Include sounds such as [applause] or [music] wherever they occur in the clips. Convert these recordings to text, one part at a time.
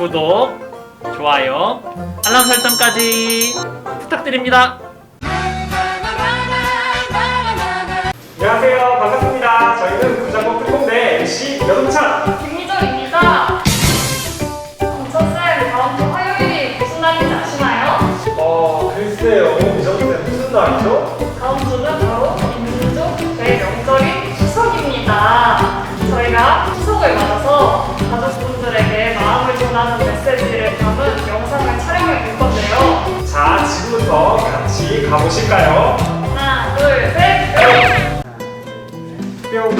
구독, 좋아요, 알람 설정까지 부탁드립니다. 안녕하세요. 반갑습니다. 저희는 부장법 특공대 MC 여동찬. 김미정입니다. 정천쌤 다음 주 화요일이 무슨 날인지 아시나요? 어, 글쎄요. 이 정도면 무슨 날이죠? 다음 주는 바로 민족 대명절인 추석입니다. 저희가 추석을 맞아서 같이 가보실까요? 하나, 둘, 셋, 뿅! 뿅.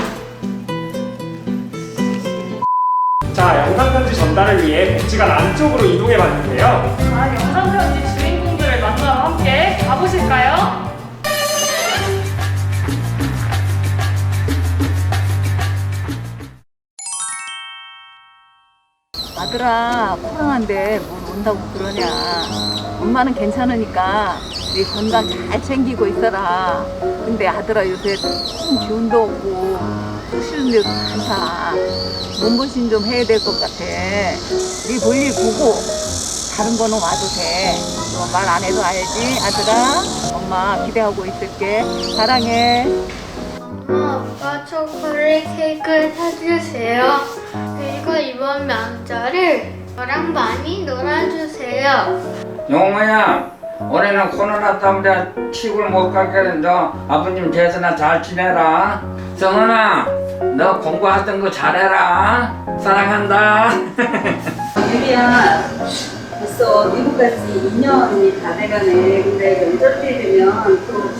자, 영상편지 전달을 위해 복지관 안쪽으로 이동해 봤는데요. 자, 영상 편지 주인공들을 만나러 함께 가보실까요? 아들아 코로나인데 뭘 온다고 그러냐 엄마는 괜찮으니까 네 건강 잘 챙기고 있어라. 근데 아들아 요새 좀 기운도 없고 속 쉬는 데도 많다 몸보신 좀 해야 될 것 같아. 네 볼일 보고 다른 거는 와도 돼 말 안 해도 알지? 아들아 엄마 기대하고 있을게. 사랑해. 엄마, 아빠 초콜릿 케이크 사주세요. 그리고 이번 명절을 저랑 많이 놀아주세요. 용호야 올해는 코로나 때문에 시골 못너 아버님 제사나 잘 지내라. 성은아 너 공부하던 거 잘해라. 사랑한다. [laughs] 유리야 벌써 미국까지 2년이 다 돼가네. 근데 때 되면 또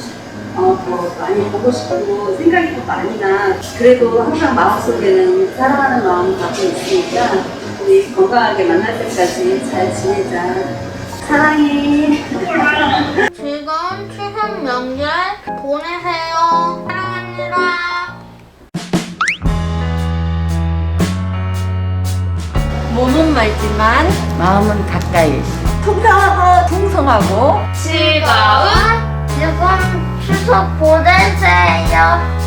어, 더 많이 보고 싶고 생각이 더 많이 나. 그래도 항상 마음속에는 사랑하는 마음 갖고 있으니까 우리 건강하게 만날 때까지 잘 지내자 사랑해 즐거운 추석 명절 보내세요. 사랑합니다. 몸은 멀지만 마음은 가까이 풍성하고 풍성하고 즐거운 즐거운 추석 보내세요.